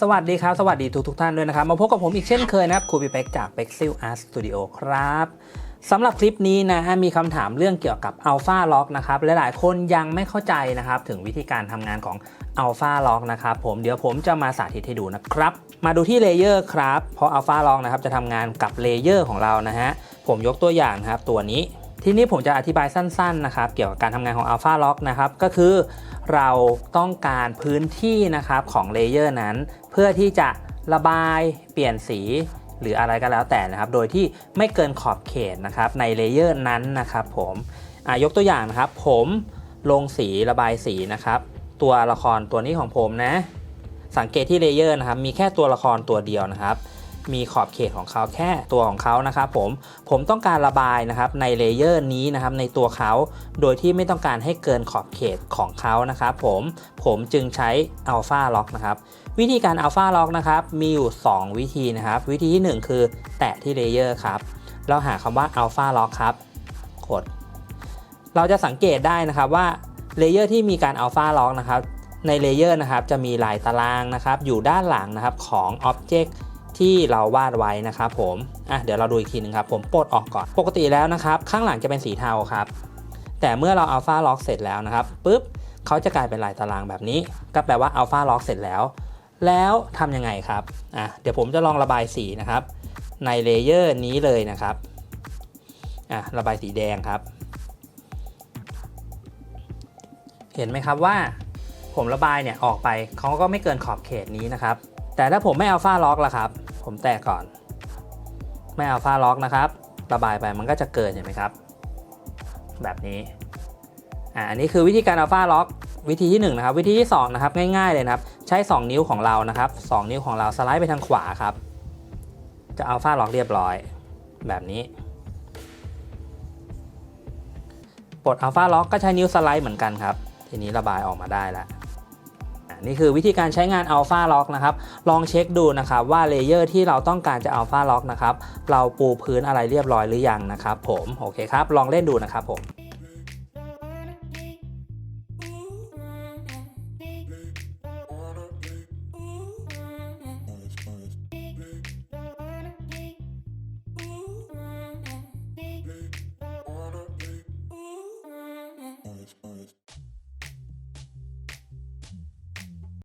สวัสดีครับ สวัสดีทุกทุกท่านด้วยนะครับ มาพบกับผมอีกเช่นเคยนะครับครูปีเป็กจาก Pexel Art Studio ครับสำหรับคลิปนี้นะฮะมีคำถามเรื่องเกี่ยวกับ Alpha Lock นะครับหลายๆคนยังไม่เข้าใจนะครับ ถึงวิธีการทำงานของ Alpha Lock นะครับผมเดี๋ยวผมจะมาสาธิตให้ดูนะครับ มาดูที่เลเยอร์ครับเพราะ Alpha Lock นะครับจะทำงานกับเลเยอร์ของเรานะฮะผมยกตัวอย่างนะครับตัวนี้ ทีนี้ผมจะอธิบายสั้นๆนะครับ เกี่ยวกับการทำงานของ Alpha Lock นะครับ ก็คือเราต้องการพื้นที่นะครับของเลเยอร์นั้น เพื่อที่จะระบายเปลี่ยนสีหรืออะไรก็แล้วแต่นะครับ โดยที่ไม่เกินขอบเขตนะครับในเลเยอร์นั้นนะครับผมยกตัวอย่างนะครับ ผมลงสีระบายสีนะครับ ตัวละครตัวนี้ของผมนะ สังเกตที่เลเยอร์นะครับ มีแค่ตัวละครตัวเดียวนะครับ มีขอบเขตของเขาแค่ตัวของเขานะครับผมผมต้องการระบายนะครับในเลเยอร์นี้นะครับในตัวเขา โดยที่ไม่ต้องการให้เกินขอบเขตของเขานะครับผมผมจึงใช้ Alpha Lock นะครับวิธีการ Alpha Lock นะครับมีอยู่ 2 วิธีนะครับ วิธีที่ 1 คือแตะที่เลเยอร์ครับเราหาคำว่า Alpha Lock ครับกดเราจะสังเกตได้นะครับว่าเลเยอร์ที่มีการ Alpha Lock นะครับในเลเยอร์นะครับจะมีลายตารางนะครับอยู่ด้านหลังนะครับของ Object ที่เราวาดไว้นะครับผมอะเดี๋ยวเราดูอีกทีหนึงครับผมปลดออกก่อน ปกติแล้วนะครับ ข้างหลังจะเป็นสีเทาครับ แต่เมื่อเรา Alpha Lock เสร็จแล้วนะครับปุ๊บเขาจะกลายเป็นลายตารางแบบนี้ ก็แปลว่า Alpha Lock เสร็จแล้ว แล้วทำยังไงครับอะเดี๋ยวผมจะลองระบายสีนะครับ ในเลเยอร์นี้เลยนะครับอะระบายสีแดงครับ เห็นไหมครับว่าผมระบายเนี่ยออกไปเขาก็ไม่เกินขอบเขตนี้นะครับ แต่ถ้าผมไม่อัลฟาล็อกล่ะครับ ผมแตะก่อน ไม่อัลฟาล็อกนะครับ ระบายไปมันก็จะเกินเห็นไหมครับ แบบนี้อ่าอันนี้คือวิธีการอัลฟาล็อกวิธีที่1นะครับวิธีที่2นะครับง่ายๆเลยนะครับ ใช้ 2 นิ้วของเรานะครับ 2 นิ้วของเราสไลด์ไปทางขวาครับ จะอัลฟาล็อกเรียบร้อย แบบนี้ปลดอัลฟาล็อกก็ใช้นิ้วสไลด์เหมือนกันครับ ทีนี้ระบายออกมาได้แล้ว นี่คือวิธีการใช้งาน Alpha Lock นะครับ ลองเช็คดูนะครับว่าเลเยอร์ที่เราต้องการจะ Alpha Lock นะครับเราปูพื้นอะไรเรียบร้อยหรือยังนะครับผมโอเคครับ ลองเล่นดูนะครับผม